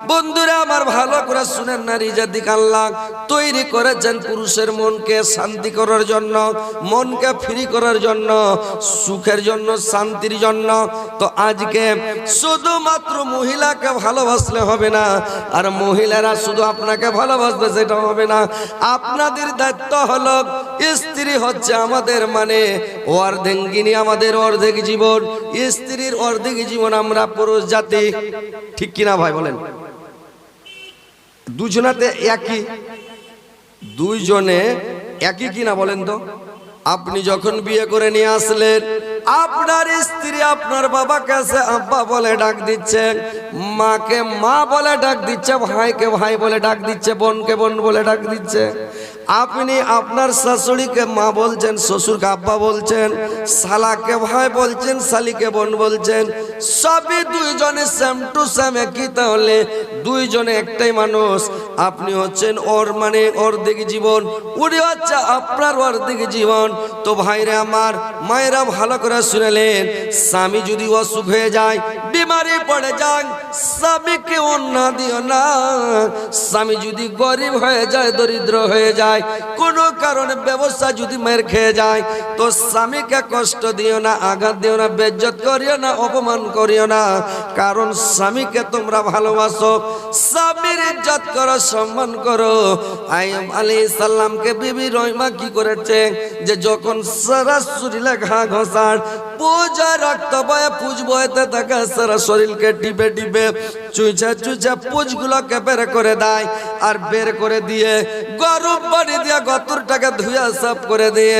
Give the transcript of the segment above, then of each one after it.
বন্ধুরা, আমার ভালো করে শুনেন না রিজাদিক আল্লাহ। তৈরি করেছেন পুরুষের মনকে শান্তি করার জন্য, মনকে ফ্রি করার জন্য, সুখের জন্য, শান্তির জন্য। তো আজকে শুধুমাত্র মহিলাকে ভালোবাসলে হবে না, আর মহিলারা শুধু আপনাকে ভালোবাসবে সেটা হবে না। আপনাদের দায়িত্ব হলো, স্ত্রী হচ্ছে আমাদের মানে অর্ধেঙ্গিনী, আমাদের অর্ধেক জীবন। স্ত্রীর অর্ধেক জীবন আমরা পুরুষ জাতি। ঠিক কিনা ভাই বলেন? দুজনাতে একই। দুইজনে একই কিনা বলেন তো? আপনি যখন বিয়ে করে নিয়ে আসলেন আপনার স্ত্রী আপনার বাবা কাছে আব্বা বলে ডাক দিচ্ছে, মাকে মা বলে ডাক দিচ্ছে, ভাইকে ভাই বলে ডাক দিচ্ছে, বোনকে বোন বলে ডাক দিচ্ছে। আপনি আপনার শাশুড়িকে মা বলছেন, শ্বশুরকে আব্বা বলছেন, শালাকে ভাই বলছেন, শালিকে বোন বলছেন, সবই দুইজনে সেম টু সেম একই তাহলে, দুইজনে একটাই মানুষ। আপনি হচ্ছেন ওর মানে অর্ধেক জীবন, উনি হচ্ছে আপনার অর্ধেক জীবন। তো ভাইরে আমার, মায়েরা ভালো করে শুনেলেন, স্বামী যদি অসুখ হয়ে যায়, বিমারি পড়ে যান, স্বামীকে অন্য দিও না। স্বামী যদি গরিব হয়ে যায়, দরিদ্র হয়ে যায়, কোনো কারণে ব্যবসা যদি মের খেয়ে যায়, তো স্বামীকে কষ্ট দিও না, আঘাত দিও না, বেজ্জত করিও না, অপমান করিও না। কারণ স্বামীকে তোমরা ভালোবাসো। স্বামীর ইজ্জত করো, সম্মান করো। আইম আলী সাল্লামকে বিবি রহিমা কি করেছে? যে যখন সারা শরীরে ঘা ঘষার Uh, পূজা রক্ত বয়ে পুজ বয়েতে থাকে, সারা শরীরকে টিপে টিপে চুইচা চুইচা পুজগুলোকে বের করে দেয় আর বের করে দিয়ে গরম পানি দিয়ে গতরটাকে ধুয়া সাফ করে দিয়ে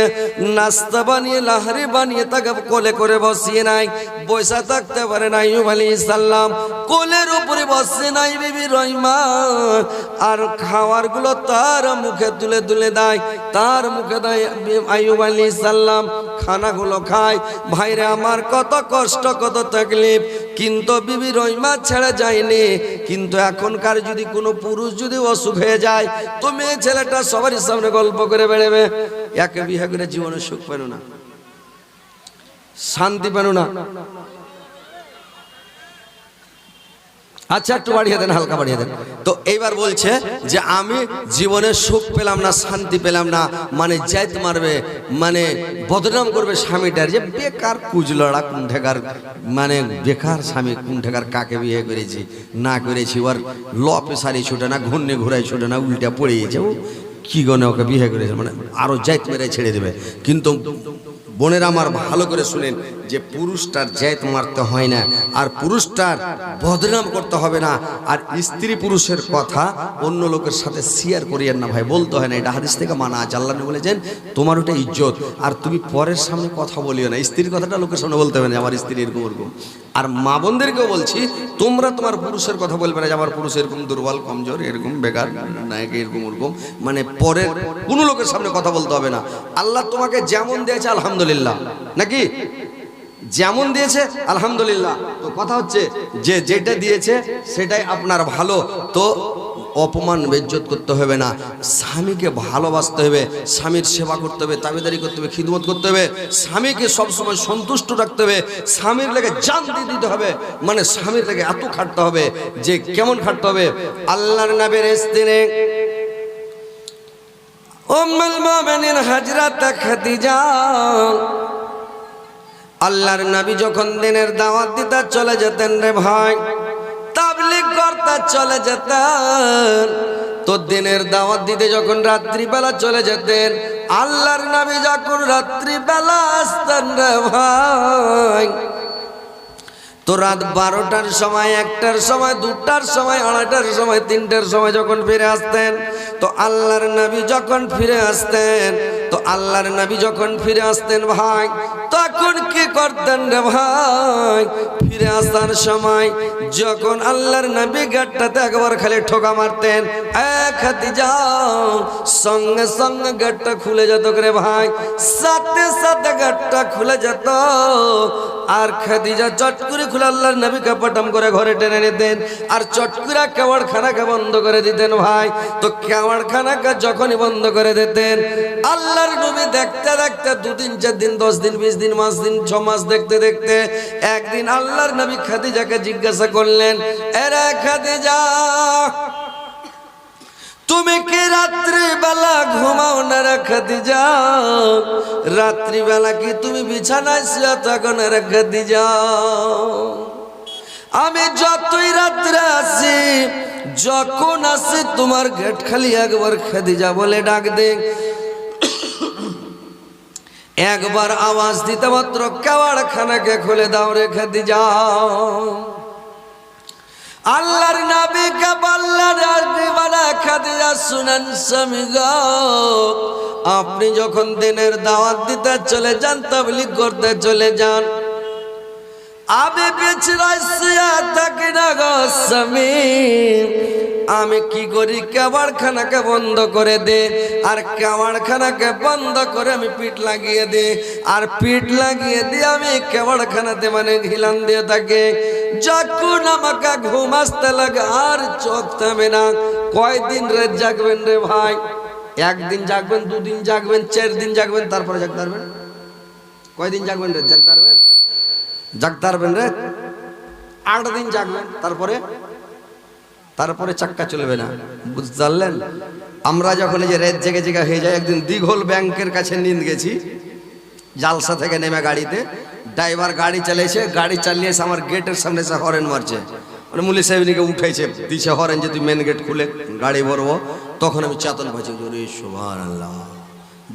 নাস্তা বানিয়ে, লাহারি বানিয়ে তাকে কোলে করে বসিয়ে নাই বসে থাকতে পারে না ইউব আলী সাল্লাম, কোলের উপরে বসে নাই বিবি রহিমান আর খাওয়ারগুলো তার মুখে তুলে তুলে দেয়, তার মুখে দেয় আইয়ুব আলী সাল্লাম, খানাগুলো খায় ভাইরে, আমার কত কষ্ট, কত তকলিফ। কিন্তু বিবি রহিমা ছেড়ে যায়নি। কিন্তু এখনকার যদি কোনো পুরুষ যদি অসুখ হয়ে যায় তো মেয়ে ছেলেটা সবারই সামনে গল্প করে বেড়েবে। একে বিয়ে করে জীবনে সুখ পেন না, শান্তি পেন না। আচ্ছা একটু বাড়িয়ে দেন, হালকা বাড়িয়ে দেন। তো এইবার বলছে যে আমি জীবনে সুখ পেলাম না, শান্তি পেলাম না মানে জাইত মারবে মানে বদনাম করবে স্বামীটার যে বেকার কুজলড়া কুণ্ঠেকার মানে বেকার স্বামী কুণ্ঠেকার কাকে বিয়ে করেছি, না করেছি, ওর ল পেশারি ছুটে না, ঘূর্ণে ঘুরাই ছুটে না, উল্টা পড়ে গেছে, ও কি গনে ওকে বিয়ে করেছে মানে আরও জাইত মেরে ছেড়ে দেবে। কিন্তু বোনের আমার ভালো করে শুনেন যে পুরুষটার জেত মারতে হয় না, আর পুরুষটার বদনাম করতে হবে না। আর স্ত্রী পুরুষের কথা অন্য লোকের সাথে শেয়ার করিয়েন না ভাই, বলতে হয় না, এটা হাদিস থেকে মানা আছে। আল্লাহ বলেছেন, তোমার ওটা ইজ্জত, আর তুমি পরের সামনে কথা বলিও না। স্ত্রীর কথাটা লোকের সামনে বলতে হবে না, আমার স্ত্রীর এরকম আর মা বোনদেরকেও বলছি, তোমরা তোমার পুরুষের কথা বলবে না যে আমার পুরুষ এরকম দুর্বল, কমজোর, এরকম বেকার, নায়ক এরকম ওরকম। মানে পরের কোনো লোকের সামনে কথা বলতে হবে না। আল্লাহ তোমাকে যেমন দিয়েছে, আলহামদুলিল্লাহ। নাকি? যেমন দিয়েছে, আলহামদুলিল্লাহ। তো কথা হচ্ছে, যে যেটা দিয়েছে, সেটাই আপনার ভালো। তো অপমান, বেজ্জত করতে হবে না। স্বামীকে ভালোবাসতে হবে, স্বামীর সেবা করতে হবে, তাবেদারি করতে হবে, খিদমত করতে হবে, স্বামীকে সবসময় সন্তুষ্ট রাখতে হবে, স্বামীর লেগে জান দিয়ে দিতে হবে মানে স্বামীর লেগে এত খাটতে হবে যে কেমন খাটতে হবে। আল্লাহর নাবের স্ত্রী, উম্মুল মুমিনিন খাদিজা, আল্লাহর নবী যখন দিনের দাওয়াত দিতে চলে যেতেন রে ভাই করতে চলে যেতেন। তো দিনের দাওয়াত দিতে যখন রাত্রিবেলা চলে যেতেন, আল্লাহর নবী যখন রাত্রিবেলা আসতেন রে ভাই। তো রাত বারোটার সময়, একটার সময়, দুটার সময়, আড়াইটার সময়, তিনটার সময় যখন ফিরে আসতেন, তো আল্লাহর নবী যখন ফিরে আসতেন তো আল্লাহর নবী যখন ফিরে আসতেন ভাই, তখন কি করতেন রে ভাই? ফিরে আসার সময় যখন আল্লাহর নবী গেটটাতে একবার খালি ঠোকা মারতেন হাতি যাও সঙ্গে সঙ্গে গেটটা খুলে যেত রে ভাই, সাথে সাথে গেটটা খুলে যেত। আর খাদিজা চট করে খুলে আল্লাহর নবীকে পটাম করে ঘরে টেনে নিতেন, আর চট করে কেওয়ার খানাকে বন্ধ করে দিতেন ভাই। তো কেওয়ার খানাকে যখনই বন্ধ করে দিতেন আল্লাহর নবী দেখতে দেখতে দুদিন চার দিন দশ দিন বিশ দিন মাস দিন ছ মাস দেখতে দেখতে একদিন আল্লাহর নবী খাদিজাকে জিজ্ঞাসা করলেন, এরা খাদিজা, তুমি কি রাত্রি বেলা ঘুমাও না রেখে দি যাও রাত্রি বেলা কি তুমি বিছানায় শুয়ে থাকো না রেখে দি যাও আমি যতই রাত্রে আসি যখন আসি তোমার গেট খালি একবার খেদিজা বলে ডাক দে। একবার আওয়াজ দিতে মাত্র কাওয়ারখানাকে খুলে দাও রেখে দি যাও আল্লাহর নাবি বললেন দিবানা খাদিজা, শুনান স্বামী আপনি যখন দিনের দাওয়াত দিতে চলে যান, তাবলিগ করতে চলে যান। আমি পিছড়াই শুয়ে থাকি না গো স্বামী। আমি কি করি? খানাকে বন্ধ করে দে। আর খানাকে বন্ধ করে আমি পিঠ লাগিয়ে দে। আর পিঠ লাগিয়ে দিয়ে আমি খানাতে মানে ঘিলান দিয়ে থাকে। যখন আমাকে ঘুম আসতে লাগে, আর চোখ থামে না। কয়দিন রে জাগবেন রে ভাই? একদিন জাগবেন, দুদিন জাগবেন চার দিন জাগবেন, তারপরে জাগতে পারবেন? কয়দিন জাগবেন রে? জাগতে পারবেন? জাগতে পারবেন রে। আট দিন জাগবেন তারপরে? তারপরে চাক্কা চলবে না বুঝতে পারলেন আমরা যখন এই যে রেত জেগে জেগে হয়ে যায়, একদিন দীঘল ব্যাংকের কাছে নিন্দ গেছি, জালসা থেকে নেমে গাড়িতে। ড্রাইভার গাড়ি চালিয়েছে, গাড়ি চালিয়ে এসে আমার গেটের সামনে এসে হরেন মারছে। মানে মুলি সাহেবনিকে উঠেছে, দিছে হরেন যে তুই মেন গেট খুলে, গাড়ি ভরবো। তখন আমি চেতন পাচ্ছি আল্লাহ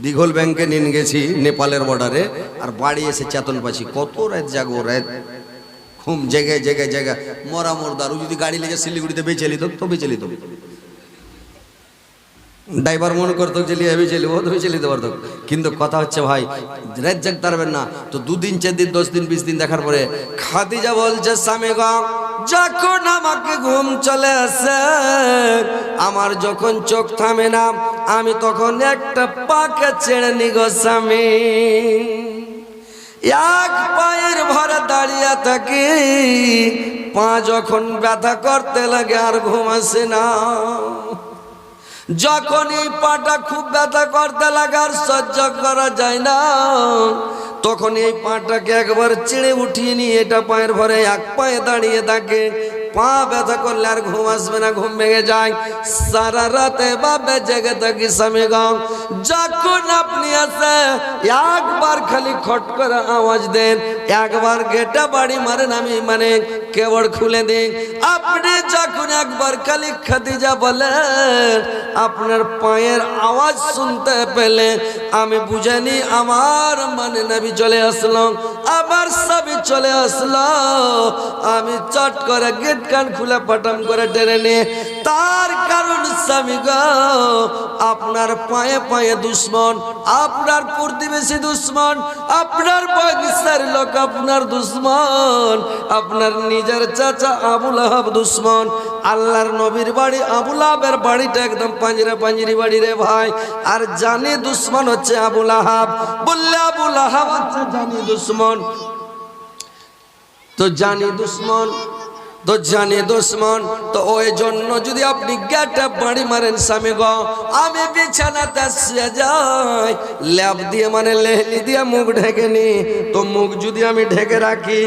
দিঘল ব্যাংকে নিন গেছি, নেপালের বর্ডারে আর বাড়ি এসে চেতন পাচ্ছি। কত রাত জাগো, রাত ঘুম জেগে জেগে জেগে। মরা মর দারু যদি গাড়ি লেগে শিলিগুড়িতে বেঁচে নিত, তো বেঁচে নিত। ড্রাইভার মনে করতো যে লিয়ে বেঁচে ও তো বেঁচে নিতে পারতো। কিন্তু কথা হচ্ছে, ভাই, রাত জাগতে পারবেন না। তো দুদিন চার দিন দশ দিন বিশ দিন দেখার পরে খাদিজা বলছে, স্বামী গো, যখন আমাকে ঘুম চলে আসে, আমার যখন চোখ থামে না, আমি তখন একটা পাকে ছেড়ে নি গো স্বামী। এক পায়ের ভরে দাঁড়িয়ে থাকি, পা যখন ব্যথা করতে লাগে আর ঘুম আসে না। যখন এই পাটা খুব ব্যথা করতে লাগার সহ্য করা যায় না তখন এই পাটাকে একবার চিড়ে উঠিয়ে নিয়ে এটা পায়ের ভরে এক পায়ে দাঁড়িয়ে থাকে। পা ব্যথা করলে আর ঘুম আসবে না, ঘুম ভেঙে যায়। সারা রাতে বাবে জেগে থাকি স্বামী গাও যখন আপনি আসে, একবার খালি খট করে আওয়াজ দেন, একবার গেটা বাড়ি মারেন, আমি মানে কেবল খুলে দিই। আপনি যখন একবার খালি খাদিজা বলেন, আপনার পায়ের আওয়াজ শুনতে পেলে, আমি বুঝানি আমার মানে নবী চলে আসলাম সবই চলে আসলো। আমি চট করে গেট কান খুলে পাটাম করে টেনে নিয়ে, তার কারণ স্বামী গো, আপনার পায়ে পায়ে দুশ্মন, আপনার প্রতিবেশী দুশ্মন, আপনার বগিসার লোক আপনার দুশ্মন, আপনার নিজের চাচা আবুল আহাব দুশ্মন, আল্লাহর নবীর বাড়ি, আবুল আহাবের বাড়িটা একদম পাঞ্জরা পাঞ্জরি বাড়ি রে ভাই। আর জানি দুশ্মন হচ্ছে আবুল আহাব। বললে আবুল আহাব হচ্ছে জানি দুশ্মন। তো জানি দুশ্মন। তো জানি দুশ্মন, তো ওই জন্য যদি আপনি গেটে বাড়ি মারেন স্বামী গো, আমি বিছানাতে শুয়ে যাই। ল্যাব দিয়ে মানে লেহলি দিয়ে মুখ ঢেকে নি, তো মুখ যদি আমি ঢেকে রাখি,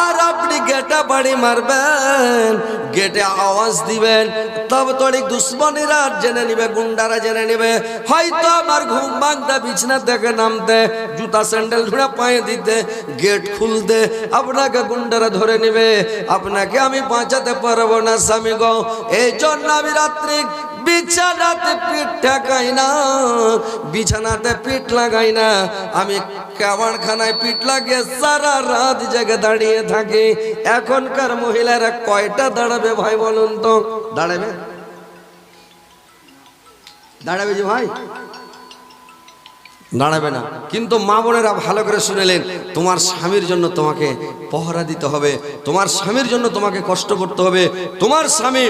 আর আপনি গেটে বাড়ি মারবেন, গেটে আওয়াজ দিবেন, তব তড়িক দুশ্মনীরা জেনে নিবে, গুন্ডারা জেনে নিবে। হয়তো আমার ঘুম ভাঙতে, বিছনা থেকে নামতে, জুতা স্যান্ডেল ধরে পায়ে দিতে, গেট খুলতে, আপনাকে গুন্ডারা ধরে নিবে, আপনাকে আমি বাঁচাতে পারব না স্বামী গো। এই জন্য আমি রাত্রি বিছানাতে পিঠ ঠেকাই না, বিছানাতে পিঠ লাগাই না। আমি খানায় পিঠ লাগিয়ে সারা রাত জেগে দাঁড়িয়ে থাকি। এখনকার মহিলারা কয়টা দাঁড়াবে ভাই বলুন তো? দাঁড়াবে? দাঁড়াবে যে ভাই? দাঁড়াবে না। কিন্তু মা বোনেরা ভালো করে শুনেলেন তোমার স্বামীর জন্য তোমাকে পহরা দিতে হবে, তোমার স্বামীর জন্য তোমাকে কষ্ট করতে হবে, তোমার স্বামী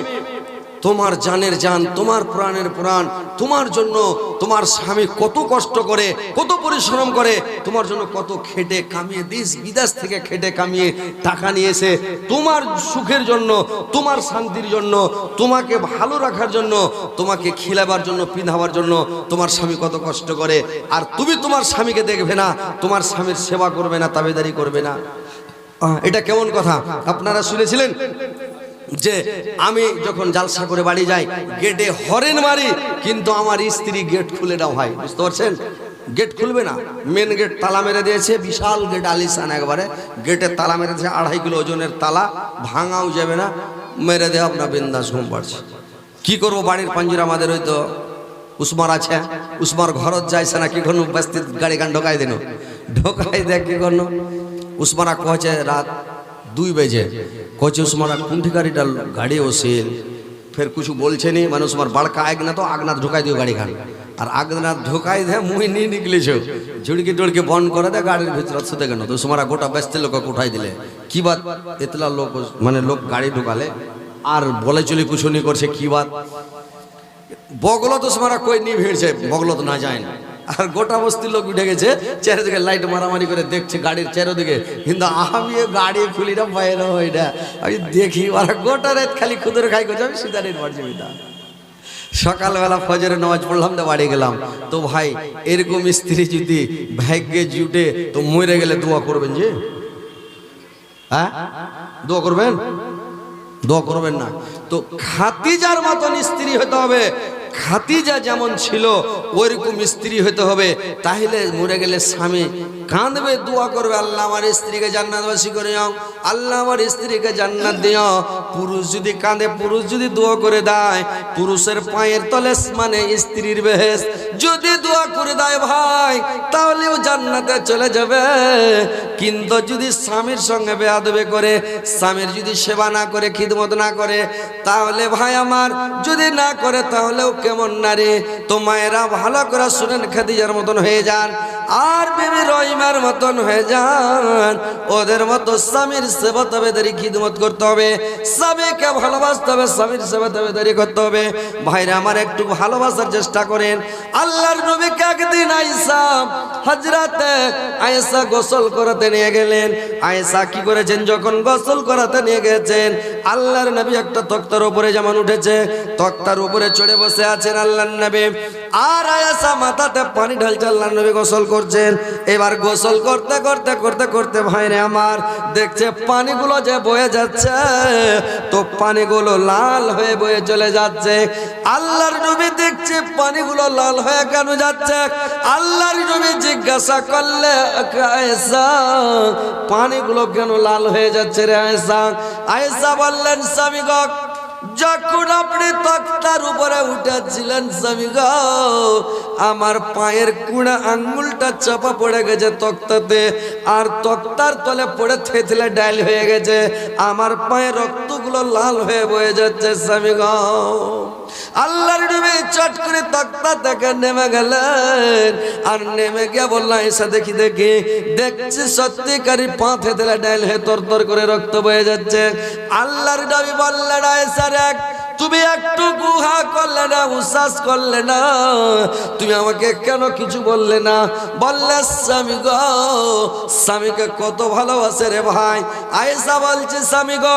তোমার জানের জান, তোমার প্রাণের প্রাণ, তোমার জন্য তোমার স্বামী কত কষ্ট করে, কত পরিশ্রম করে, তোমার জন্য কত খেটে কামিয়ে, দেশ বিদেশ থেকে খেটে কামিয়ে টাকা নিয়েছে। তোমার সুখের জন্য, তোমার শান্তির জন্য, তোমাকে ভালো রাখার জন্য, তোমাকে খিলাবার জন্য, পিঁধাবার জন্য তোমার স্বামী কত কষ্ট করে। আর তুমি তোমার স্বামীকে দেখবে না, তোমার স্বামীর সেবা করবে না, তাবেদারি করবে না। এটা কেমন কথা? আপনারা শুনেছিলেন? যে আমি যখন জালসা করে বাড়ি যাই, গেটে হরেন মারি, কিন্তু আমার স্ত্রী গেট খুলে দাও ভাই, বুঝতে পারছেন? গেট খুলবে না। মেন গেট তালা মেরে দিয়েছে, বিশাল গেট আলিসান একবারে। গেটের তালা মেরে দিয়েছে, আড়াই কিলো ওজনের তালা, ভাঙাও যাবে না। মেরে দেওয়া আপনার বিন্দাস ঘুম পাড়ছে। কি করব বাড়ির পাঞ্জির আমাদের হয়তো উসমার আছে। উসমার ঘরত যাইছে না, কি কোনো ব্যস্তি গাড়ি গান ঢোকাই দিন ঢোকাই দেখ কি করল? উসমারা কহছে, রাত দুই বেজে। কহছে উসমারা কোনটি গাড়িটা গাড়ি ওসিল ফের কিছু বলছে নি মানে উসমার বাড়কা আগ না তো, আগনাথ ঢোকাই দিও গাড়ি খান আর আগনাথ ঢোকাই দে, মুই নিয়ে নিকলেছ। ঝুড়কি টুড়কি বন্ধ করে দে, গাড়ির ভিতরে শুতে কেন? তো উসমারা গোটা ব্যস্ত লোক উঠাই দিলে। কি বাত? এতলা লোক মানে লোক গাড়ি ঢোকালে। আর বলে চলি কুছুনি করছে, কি বাত? বগল তো সমারা কই নিয়ে ভিড়ছে বগল তো না যায় না। আর গোটা বস্তির লোক উঠে গেছে, চারিদিকে লাইট মারামারি করে দেখছে গাড়ির চারিদিকে। কিন্তু আমি গাড়ি খুলি না, বাইরে হই না। আমি দেখি ওরা গোটা রাত খালি খুদরে খাই করছে আমি মারছি বিদা সকালবেলা ফজরে নামাজ পড়লাম, তো বাড়ি গেলাম। তো ভাই, এরকম স্ত্রী যদি ভাগ্যে জুটে, তো মরে গেলে দোয়া করবেন যে? হ্যাঁ? দোয়া করবেন? দোয়া করবেন না। তো খাতিজার মতন স্ত্রী হতে হবে। খাতিজা যেমন ছিল, ওইরকম স্ত্রী হতে হবে। তাহলে মরে গেলে স্বামী কাঁদবে, দোয়া করবে, আল্লাহ আমার স্ত্রীকে জান্নাতবাসী করে যাও আল্লাহ আমার স্ত্রীকে জান্নাত দিও। পুরুষ যদি কাঁদে, পুরুষ যদি দোয়া করে দেয়, পুরুষের পায়ের তলে মানে স্ত্রীর বেহেস যদি দোয়া করে দেয় ভাই, তাহলেও জান্নাতে চলে যাবে। কিন্তু যদি স্বামীর সঙ্গে বেয়াদবে করে, স্বামীর যদি সেবা না করে, খিদমত না করে, তাহলে ভাই আমার, যদি না করে, তাহলেও কেমন নারী? তো মায়েরা ভালো করে শুনেন, খাদিজার মতন হয়ে যান, আর বেবি রহিমার মতন হয়ে যান। ওদের মতো স্বামীর সেবা তবেদারি খিদমত করতে হবে। স্বামীকে ভালোবাসতে হবে, স্বামীর সেবা তবেদারি করতে হবে। ভাইরা আমার একটু ভালোবাসার চেষ্টা করেন। আল্লাহর নবীকে একদিন আইসা হজরাতে আয়েশা গোসল করাতে নিয়ে গেলেন। আয়েশা কি করেছেন? যখন গোসল করাতে নিয়ে গেছেন, আল্লাহর নবী একটা তক্তার উপরে যেমন উঠেছে, তক্তার উপরে চড়ে বসে আছেন আল্লাহর নবী। আর আয়েশা মাথাতে পানি ঢালছে আল্লাহর নবী গোসল করছেন। এবার গোসল করতে করতে করতে করতে ভাইরে আমার, দেখছে পানিগুলো যে বয়ে যাচ্ছে, তো পানিগুলো লাল হয়ে বয়ে চলে যাচ্ছে। আল্লাহর নবী দেখছে পানিগুলো লাল হয়ে কেন যাচ্ছে? আল্লাহর নবী জিজ্ঞাসা করলে পানিগুলো কেন লাল হয়ে যাচ্ছে রে আয়েশা? আয়েশা বললেন, স্বামী যখন আপনি তক্তার উপরে উঠেছিলেন, স্বামী আমার পায়ের কুড়া আঙ্গুলটা চাপা পড়ে গেছে তক্তাতে, আর তক্তার তলে পড়ে থেতলে ডাইল হয়ে গেছে। আমার পায়ের রক্তগুলো লাল হয়ে বয়ে যাচ্ছে, স্বামী আল্লাহর নবী চট করে তক্তা থেকে নেমে গেলেন, আর নেমে গিয়ে বললাম এসে দেখি দেখি। দেখছি সত্যিকারী পা থেতলে ডাইল হয়ে তর তর করে রক্ত বয়ে যাচ্ছে। আল্লাহর নবী বললেন এসার এক তুমি একটু গুহা করলে না উচ্ছ্বাস করলে না, তুমি আমাকে কেন কিছু বললে না? বললে, স্বামী গো, স্বামীকে কত ভালোবাসে রে ভাই। আয়েশা বলছে, স্বামী গো,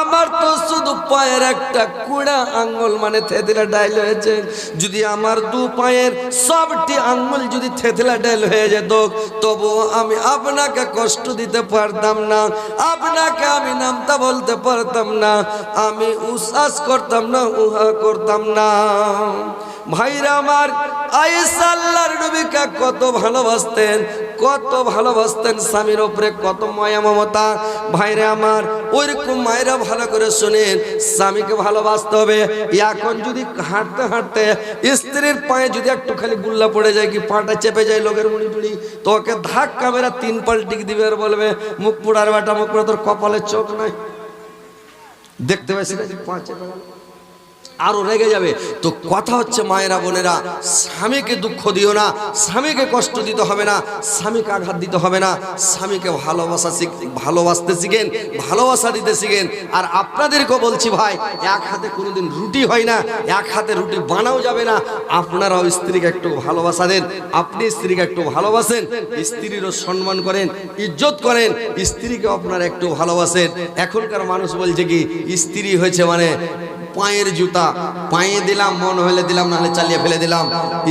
আমার তো শুধু পায়ের একটা কুড়া আঙ্গুল মানে থেতলা ডাইল হয়েছে। যদি আমার দু পায়ের সবটি আঙ্গুল যদি থেতলা ডাইল হয়ে যেত তবু আমি আপনাকে কষ্ট দিতে পারতাম না। আপনাকে আমি নামটা বলতে পারতাম না। আমি উচ্ছ্বাস করতাম না, উহা করতাম না। ভাইরা আমার আয়েশা আল্লাহর নবীকে কত ভালোবাসতেন কত ভালোবাসতেন স্বামীর ওপরে কত মায়া মমতা। ভাইরে আমার, ওইরকম মায়েরা ভালো করে শোনেন, স্বামীকে ভালোবাসতে হবে। এখন যদি হাঁটতে হাঁটতে স্ত্রীর পায়ে যদি একটু খালি গুল্লা পড়ে যায়, কি পাটা চেপে যায় লোকের মুড়ি টুড়ি তো ওকে মেরা তিন পাল্টিক দিবে আর বলবে, মুখ পোড়ার বাটা, মুখ পোড়া তোর কপালের চোখ নাই। দেখতে পাইছি না পা। আরও রেগে যাবে। তো কথা হচ্ছে, মায়েরা বোনেরা, স্বামীকে দুঃখ দিও না, স্বামীকে কষ্ট দিতে হবে না, স্বামীকে আঘাত দিতে হবে না, স্বামীকে ভালোবাসা শিখ, ভালোবাসতে শিখেন, ভালোবাসা দিতে শিখেন। আর আপনাদেরকেও বলছি ভাই, এক হাতে কোনোদিন রুটি হয় না, এক হাতে রুটি বানাও যাবে না। আপনারাও স্ত্রীকে একটু ভালোবাসা দেন, আপনি স্ত্রীকে একটু ভালোবাসেন, স্ত্রীরও সম্মান করেন, ইজ্জত করেন স্ত্রীকে আপনারা একটু ভালোবাসেন। এখনকার মানুষ বলছে কি, স্ত্রী হয়েছে মানে পায়ের জুতা। পায়ে দিলাম, মন হলে দিলাম, নাহলে চালিয়ে ফেলে দিলাম।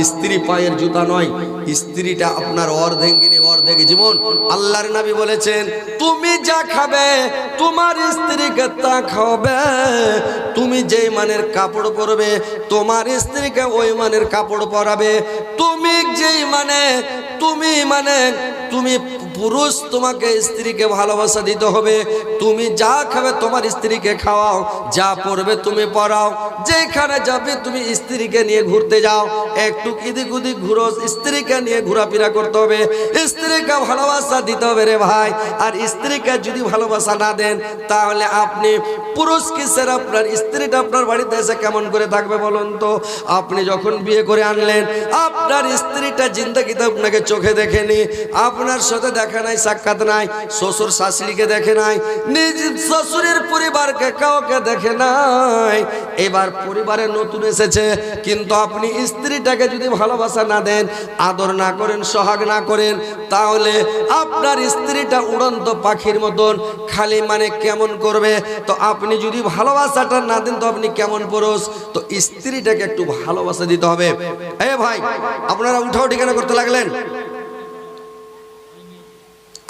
স্ত্রী পায়ের জুতা নয়, স্ত্রীটা আপনার অর্ধেঙ্গিনী অর্ধেক জীবন। আল্লাহর নবী বলেছেন, তুমি যা খাবে, তোমার স্ত্রীকে তা খাওয়াবে। তুমি যেই মানের কাপড় পরবে, তোমার স্ত্রীকে ওই মানের কাপড় পরাবে। তুমি যেই মানে তুমি মানে তুমি পুরুষ, তোমাকে স্ত্রীকে ভালোবাসা দিতে হবে। তুমি যা খাবে তোমার স্ত্রীকে খাওয়াও, যা পড়বে তুমি পড়াও। যেখানে যাবে তুমি স্ত্রীকে নিয়ে ঘুরতে যাও। একটু ইদিক উদিক ঘুরো, স্ত্রীকে নিয়ে ঘোরাফেরা করতে হবে। স্ত্রীকে ভালোবাসা দিতে হবে রে ভাই। আর স্ত্রীকে যদি ভালোবাসা না দেন, তাহলে আপনি পুরুষ কিসের আপনার? স্ত্রীটা আপনার বাড়িতে এসে কেমন করে থাকবে বলুন তো? আপনি যখন বিয়ে করে আনলেন, আপনার স্ত্রীটা জিন্দগিতে আপনাকে চোখে দেখেনি আপনার সাথে দেখা নাই, সাক্ষাৎ নাই। শ্বশুর শাশুড়িকে দেখে নাই। নিজ শ্বশুরের পরিবারকে কাউকে দেখে নাই। এবার পরিবারে নতুন এসেছে। কিন্তু আপনি স্ত্রীটাকে যদি ভালোবাসা না দেন, আদর না করেন, সোহাগ না করেন তাহলে আপনার স্ত্রীটা উড়ন্ত পাখির মতন খালি মানে কেমন করবে? তো আপনি যদি ভালোবাসাটা না দেন, তো আপনি কেমন পুরুষ? তো স্ত্রীটাকে একটু ভালোবাসা দিতে হবে। এ ভাই, আপনারা উঠাও ঠিকানা করতে লাগলেন।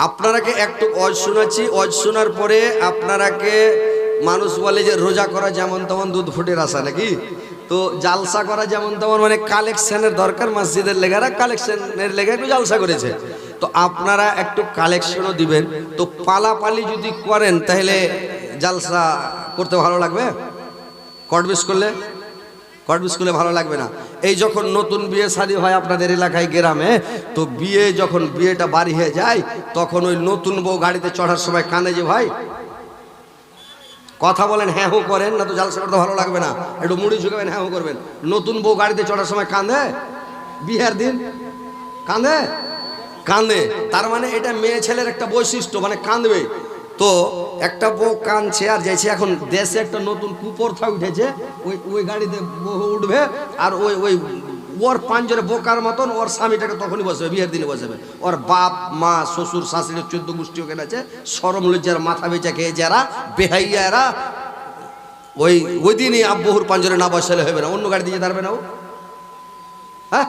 আপনারাকে একটু অজ শোনাচ্ছি। অজ শোনার পরে আপনারাকে মানুষ বলে যে রোজা করা যেমন তেমন দুধ ফুটের আশা নাকি? তো জালসা করা যেমন তেমন মানে কালেকশনের দরকার। মসজিদের লেগারা কালেকশনের লেগে একটু জালসা করেছে। তো আপনারা একটু কালেকশনও দিবেন। তো পালাপালি যদি করেন, তাহলে জালসা করতে ভালো লাগবে? কটবিস করলে? কটবিস করলে ভালো লাগবে না। এই যখন নতুন বিয়ে শাদী হয় আপনাদের এলাকায়, গ্রামে, তো বিয়ে যখন বিয়েটা বাড়ি হয়ে যায়, তখন ওই নতুন বউ গাড়িতে চড়ার সময় কাঁদে যে, ভাই, কথা বলেন হ্যাঁ হো করেন, না তো জালসা করতে ভালো লাগবে না। একটু মুড়ি ঝুঁকাবেন হ্যাঁ হো করবেন। নতুন বউ গাড়িতে চড়ার সময় কাঁদে? বিয়ের দিন কাঁদে? কাঁদে তার মানে এটা মেয়ে ছেলের একটা বৈশিষ্ট্য মানে কাঁদবে। তো একটা বউ কাঁদছে আর যাইছে। এখন দেশে একটা নতুন কুপরথা উঠেছে। ওই ওই গাড়িতে বহু উঠবে আর ওই ওই ওর পাঞ্জরে বোকার মতন ওর স্বামীটাকে তখনই বসবে, বিয়ের দিনে বসবে। ওর বাপ, মা, শ্বশুর, শাশুড়ি, চোদ্দ গোষ্ঠী ওখানে আছে। সরম লজ্জার মাথা বেচা খেয়ে যারা, বেহাইয়া এরা, ওই ওই দিনই আব্বহুর পাঞ্জরে না বসালে হবে না। অন্য গাড়ি দিয়ে দাঁড়াবে না ও। হ্যাঁ?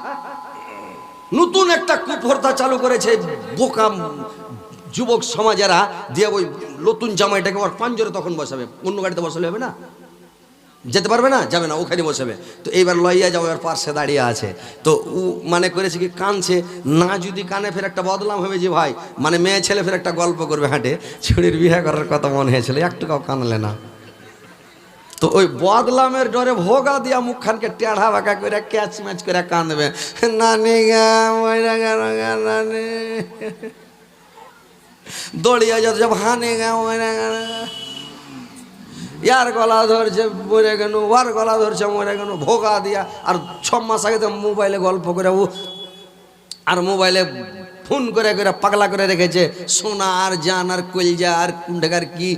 নতুন একটা কুপ্রথা চালু করেছে বোকা যুবক সমাজেরা দিয়ে ওই নতুন জামাইটাকে ওর পাঞ্জরে তখন বসাবে। অন্য গাড়িতে বসালে হবে না? যেতে পারবে না? যাবে না, ওখানে বসাবে। তো এইবার লইয়া যাও, এবার পার্শ্বে দাঁড়িয়ে আছে। তো ও মানে করেছে কি, কানছে, না যদি কানে ফের একটা বদলাম হবে যে ভাই মানে মেয়ে ছেলে ফের একটা গল্প করবে হাঁটে। ছুরির বিয়ে করার কথা মনে হয়েছিল একটু কাউ কানলে না। তো ওই বদলামের ডরে ভোগা দিয়া মুখখানকে টেढ़া বাঁকা করে ক্যাচ ম্যাচ করে কাঁদবে। নানি গা, ময়রা গা, রঙা নানি। দড়িয়া যাচ্ছে ভানে গা, ময়রা গা ইয়ার গলা ধরছে মরে গেল ওর গলা ধরছে মরে গেল ভোগা দিয়া। আর ছ মাস আগে তো মোবাইলে গল্প করে ও আর মোবাইলে ফোন করে করে, পাগলা করে রেখেছে। সোনা আর জান আর কলজা আর কুন্ডাকার কি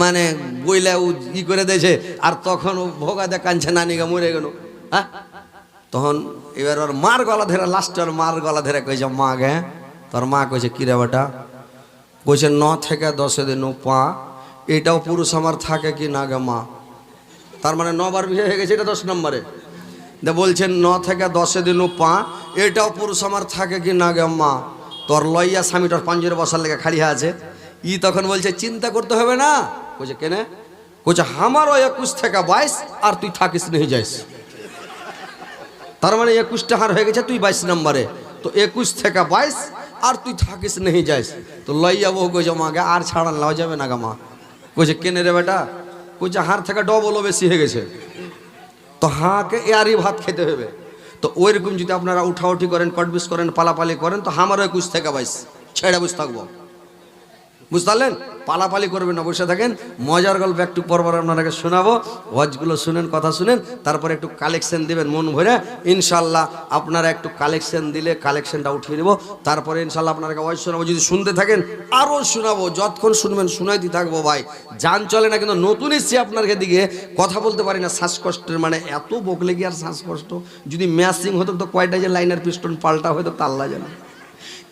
মানে বইলে ও ই করে দিয়েছে। আর তখন ও ভোগা কাঁদছে নানিগা মরে গেল। হ্যাঁ? তখন এবার ওর মার গলা ধরে লাস্টে ওর মার গলা ধরে কইছে, মা গে, তোর মা কইছে কিরে বেটা? কইছে, ন থেকে দশে দিন পা, এটাও পুরুষ আমার থাকে কি না গে, মা? তার মানে নবার বিয়ে হয়ে গেছে, এটা দশ নম্বরে। বলছেন ন থেকে দশে দিন পা, এটাও পুরুষ আমার থাকে কি না গে, মা? তোর লইয়া স্বামীটার পাঞ্জরে বসার লেগে খাড়িয়া আছে। ই তখন বলছে, চিন্তা করতে হবে না। কইছে, কেনে? কইছে আমারও একুশ থেকে বাইশ আর তুই থাকিস নেই যাইস। তার মানে একুশটা হার হয়ে গেছে, তুই বাইশ নম্বরে। তো একুশ থেকে বাইশ আর তুই থাকিস নেই যাইস। তো লইয়া বউ কইছে মাকে আর ছাড়ান লাও যাবে না গা মা। কইছে, কেনে রে বেটা? কইছে, হার থেকে ডবলও বেশি হয়ে গেছে। তো হাঁকে এয়ারই ভাত খেতে হবে। তো ওইরকম যদি আপনারা উঠাউঠি করেন, কটবিস করেন, পালাপালি করেন, তো আমারও একুশ থেকে বাইস ছেড়ে বুঝ থাকব। বুঝতে পারলেন? পালাপালি করবেন না, বসে থাকেন। মজার গল্প একটু পর আপনাকে শোনাবো। ওয়াজগুলো শুনেন, কথা শুনেন, তারপরে একটু কালেকশন দিবেন মন ভরে। ইনশাল্লাহ আপনারা একটু কালেকশন দিলে কালেকশনটা উঠিয়ে নেব তারপরে ইনশাল্লাহ আপনাকে ওয়াজ শোনাবো। যদি শুনতে থাকেন আরও শোনাবো। যতক্ষণ শুনবেন, শুনাইতে থাকব ভাই। যান চলে না, কিন্তু নতুন এসছি আপনার দিকে কথা বলতে পারি না, শ্বাসকষ্টের মানে এত বকলে কি আর শ্বাসকষ্ট? যদি ম্যাচিং হতো, তো কয়টা যে লাইনার পিস্টন পাল্টা হয়তো তাল্লা জানে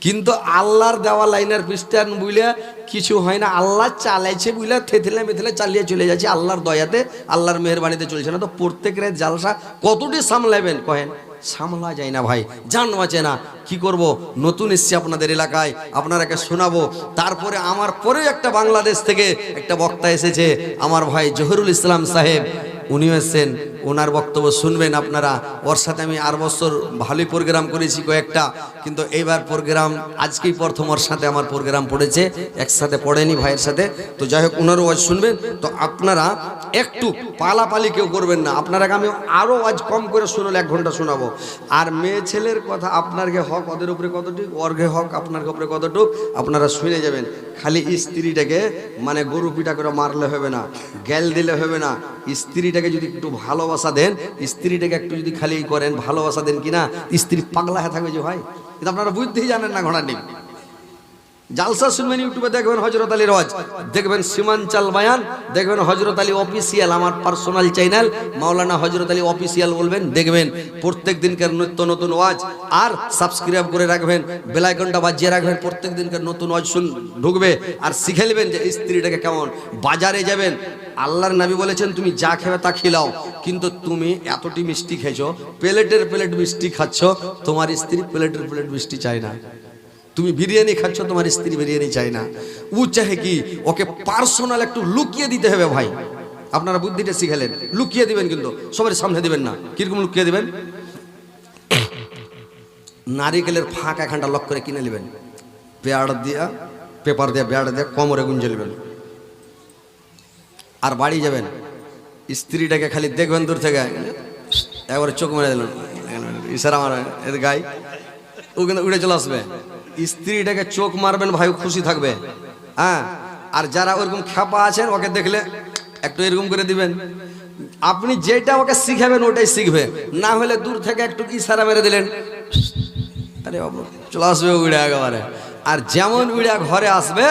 কিন্তু আল্লাহর দেওয়া লাইনের খ্রিস্টান বুঝলে কিছু হয় না। আল্লাহ চালাইছে বুঝলে থেথেলে মেথেলে চালিয়ে চলে যাচ্ছে আল্লাহর দয়াতে, আল্লাহর মেহরবানিতে চলছে না। তো প্রত্যেকের জালসা কতটি সামলাবেন কহেন? সামলা যায় না ভাই জান বাঁচে না। কি করব? নতুন এসছি আপনাদের এলাকায়, আপনারাকে শোনাবো। তারপরে আমার পরে একটা বাংলাদেশ থেকে একটা বক্তা এসেছে, আমার ভাই জহিরুল ইসলাম সাহেব। উনিও এসছেন। ওনার বক্তব্য শুনবেন আপনারা। ওর সাথে আমি আর বছর ভালোই প্রোগ্রাম করেছি কয়েকটা, কিন্তু এইবার প্রোগ্রাম আজকেই প্রথম ওর সাথে আমার প্রোগ্রাম পড়েছে, একসাথে পড়েনি ভাইয়ের সাথে। তো যাই হোক, ওনারও আজ শুনবেন। তো আপনারা একটু পালাপালি কেউ করবেন না। আপনারাকে আমি আরও আজ কম করে শুনলে এক ঘণ্টা শোনাবো। আর মেয়ে ছেলের কথা আপনার গে হক, ওদের উপরে কতটুক অর্ঘে হক আপনার উপরে কতটুক, আপনারা শুনে যাবেন। খালি স্ত্রীটাকে মানে গরু পিঠা করে মারলে হবে না গ্যাল দিলে হবে না। স্ত্রীটাকে যদি একটু ভালোবাসা দেন, স্ত্রীটাকে একটু যদি খালি করেন, ভালোবাসা দেন কিনা, স্ত্রী পাগলা হয়ে থাকবে যে ভাই কিন্তু আপনারা বুঝতেই জানেন না ঘোড়া নেই জালসা শুনবেন ইউটিউবে, দেখবেন হজরত আলী রজ দেখবেন সীমাঞ্চল বায়ান, দেখবেন হজরত আলী অফিসিয়াল, আমার personal channel, Maulana Hazrat Ali official বলবেন, দেখবেন প্রত্যেক দিনকার নিত্য নতুন ওয়াজ। আর সাবস্ক্রাইব করে রাখবেন বেলাইকনটা বাজিয়ে রাখবেন প্রত্যেক দিনকার নতুন ওয়াজ শুন, ঢুকবে। আর শিখে নেবেন যে স্ত্রীটাকে কেমন, বাজারে যাবেন। আল্লাহর নবী বলেছেন, তুমি যা খেবে তা খিলাও। কিন্তু তুমি এতটি মিষ্টি খেয়েছো, প্লেটের প্লেট মিষ্টি খাচ্ছ, তোমার স্ত্রী প্লেটের প্লেট মিষ্টি চায় না। তুমি বিরিয়ানি খাচ্ছ, তোমার স্ত্রী বিরিয়ানি চায় না। ও চাহে কি, ওকে পার্সোনাল একটু লুকিয়ে দিতে হবে ভাই। আপনারা বুদ্ধিটা শিখালেন। লুকিয়ে দিবেন কিন্তু, সবার সামনে দিবেন না। কীরকম লুকিয়ে দিবেন? নারিকেলের ফাঁক এখানটা লক করে কিনে নেবেন। পেয়ার দিয়া পেপার দিয়ে বেয়ার দিয়ে, কোমরে গুঞ্জে নেবেন। আর বাড়ি যাবেন। স্ত্রীটাকে খালি দেখবেন দূর থেকে। একবারে চোখ মেরে দিলেন। ইশারা আমার এর গায়ে ও কিন্তু উড়ে চলে আসবে। স্ত্রীটাকে চোখ মারবেন, ভাই খুশি থাকবে। হ্যাঁ? আর যারা ওরকম খ্যাপা আছেন, ওকে দেখলে একটু এরকম করে দিবেন। আপনি যেটা ওকে শিখাবেন, ওটাই শিখবে। না হলে দূর থেকে একটু ইশারা মেরে দিলেন। আরে বাবু, চলে আসবে উড়ে একেবারে আর যেমন উড়ে ঘরে আসবে,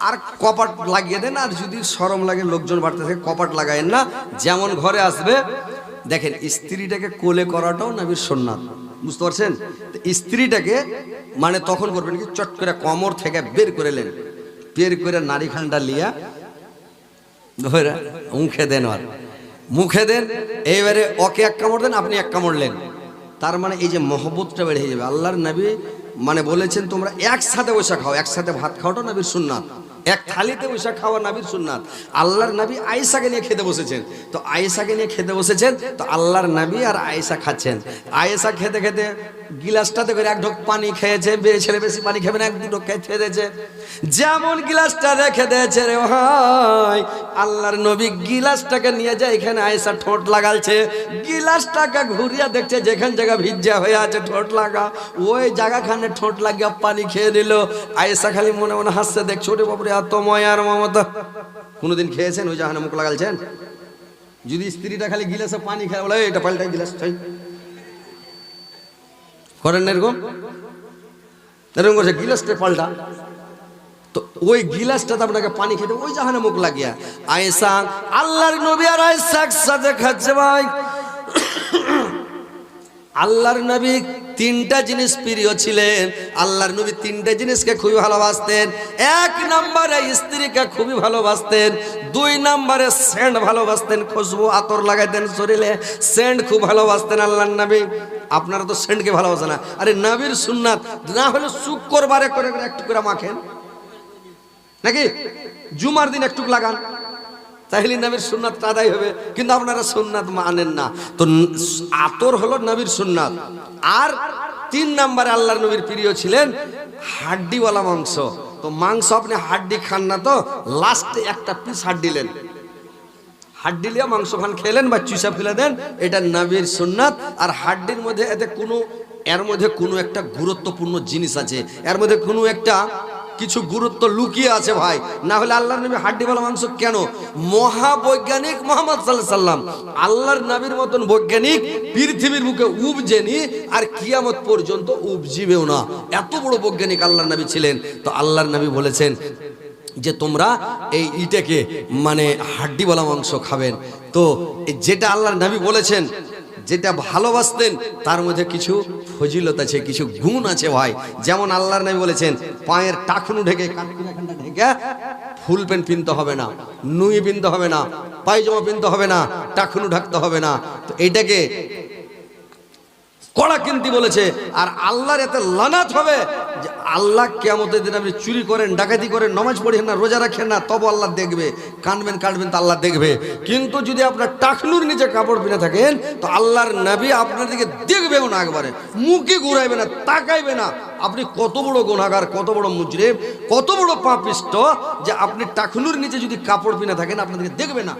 আর কপাট লাগিয়ে দেন, আর যদি সরম লাগে, লোকজন বাড়তে থাকে, কপাট লাগায়েন না। যেমন ঘরে আসবে, দেখেন, স্ত্রীটাকে কোলে করাটাও নবীর সোননাথ বুঝতে পারছেন? স্ত্রীটাকে মানে তখন করবেন কি, চট করে কমর থেকে বের করে নেন। বের করে নারী খান্ডা লিয়া ধরে মুখে দেন আর মুখে দেন, এইবারে ওকে এক কামড় দেন, আপনি এক কামড়লেন তার মানে এই যে মহব্বতটা বেড়ে যাবে। আল্লাহর নবী মানে বলেছেন, তোমরা একসাথে বসে খাও, একসাথে ভাত খাওয়াটা নবীর সুন্নাত। এক থালিতে বসে খাওয়া নবীর সুন্নাত। আল্লাহর নবী আয়েশাকে নিয়ে খেতে বসেছেন। তো আয়েশাকে নিয়ে খেতে বসেছেন, তো আল্লাহর নবী আর আয়েশা খাচ্ছেন। আয়েশা খেতে খেতে গিলাসটাতে করে এক ঢোক পানি খেয়েছে ছেলে বেশি পানি খাবে না, এক দুটো দিয়েছে। যেমন গিলাসটা রেখে দিয়েছে রে ভাই, আল্লাহর নবী গিলাসটাকে নিয়ে যায়, এখানে আয়েশা ঠোঁট লাগালছে। গিলাসটাকে ঘুরিয়া দেখছে, যেখান জায়গা ভিজা হয়ে আছে ঠোঁট লাগা। ওই জায়গাখানে ঠোঁট লাগিয়ে পানি খেয়ে নিল আয়েশা খালি মনে মনে হাসছে, দেখছ ওরে বাবরে এত ময়ার মমতা। কোনোদিন খেয়েছেন? ওই জাহানে মুখ লাগালছেন? যদি স্ত্রীটা খালি গিলাসে পানি খায়, বলে এটা পাল্টাই গিলাস চাই করেন না এরকম? এরকম করছে, গিলাসটা পাল্টা। তো ওই গিলাসটাতে আপনাকে পানি খেতে, ওই জাহানে মুখ লাগিয়া। আয়েশা, আল্লাহর নবী আর আয়েশা একসাথে খাচ্ছে ভাই। আল্লাহর নবী তিনটা জিনিস প্রিয় ছিলেন। আল্লাহর নবী তিনটা জিনিসকে খুবই ভালোবাসতেন। এক নম্বরে স্ত্রীকে খুবই ভালোবাসতেন। দুই নম্বরে সেন্ট ভালোবাসতেন। খুশবু আতর লাগাইতেন শরীরে। সেন্ট খুব ভালোবাসতেন আল্লাহর নবী। আপনারা তো সেন্টকে ভালোবাসে না। আরে নবীর সুন্নাত, না হলে শুক্রবারে করে করে একটু করে মাখেন। নাকি? জুমার দিন একটু লাগান। তাহলে নবীর সুন্নাত আদায় হবে। কিন্তু আপনারা সুন্নাত মানেন না। তো আতর হলো নবীর সুন্নাত। আর তিন নম্বরে আল্লাহর নবীর প্রিয় ছিলেন হাড্ডিওয়ালা মাংস। তো মাংস আপনি হাড্ডি খান না তো লাস্টে একটা পিস হাড্ডি দিলেন হাড্ডি লিয়া মাংস খান খেলেন বা চুষা ফেলে দেন, এটা নবীর সুন্নাত। আর হাড্ডির মধ্যে এতে কোনো এর মধ্যে কোনো একটা গুরুত্বপূর্ণ জিনিস আছে। এর মধ্যে কোনো একটা কিছু গুরুত্ব লুকিয়ে আছে ভাই। না হলে আল্লাহর নবী হাড্ডি ভালো মাংস কেন? মহাবৈজ্ঞানিক মোহাম্মদ সাল্লাহ সাল্লাম আল্লাহর নবীর মতন বৈজ্ঞানিক পৃথিবীর বুকে উপজেনি আর কিয়ামত পর্যন্ত উপজিবেও না। এত বড় বৈজ্ঞানিক আল্লাহর নবী ছিলেন। তো আল্লাহর নবী বলেছেন যে তোমরা এই ইটাকে মানে হাড্ডিওয়ালা মাংস খাবেন। তো যেটা আল্লাহর নবী বলেছেন যেটা ভালোবাসতেন, তার মধ্যে কিছু ফজিলত আছে, কিছু গুণ আছে ভাই। যেমন আল্লাহর নবী বলেছেন, পায়ের টাকুনু ঢেকে ঢেকে ফুল প্যান্ট পিনতে হবে না, নুই পিনতে হবে না, পায়জামা পিনতে হবে না, টাকুনু ঢাকতে হবে না। তো এইটাকে কড়া কিনতি বলেছে, আর আল্লাহর এতে লানাত হবে যে আল্লাহ কেমতের দিন আপনি চুরি করেন, ডাকাতি করেন, নমাজ পড়েন না, রোজা রাখেন না, তবু আল্লাহ দেখবে। কানবেন কাটবেন তো আল্লাহ দেখবে। কিন্তু যদি আপনার টাকলুর নিচে কাপড় পিনে থাকেন, তো আল্লাহর নবী আপনার দিকে দেখবেও না একবারে। মুখে ঘুরাইবে না, তাকাইবে না। আপনি কত বড় গুণাগার কত বড় মুজরিম, কত বড় পাপিষ্ট যে আপনি টাকলুর নিচে যদি কাপড় পিনে থাকেন, আপনার দিকে দেখবে না।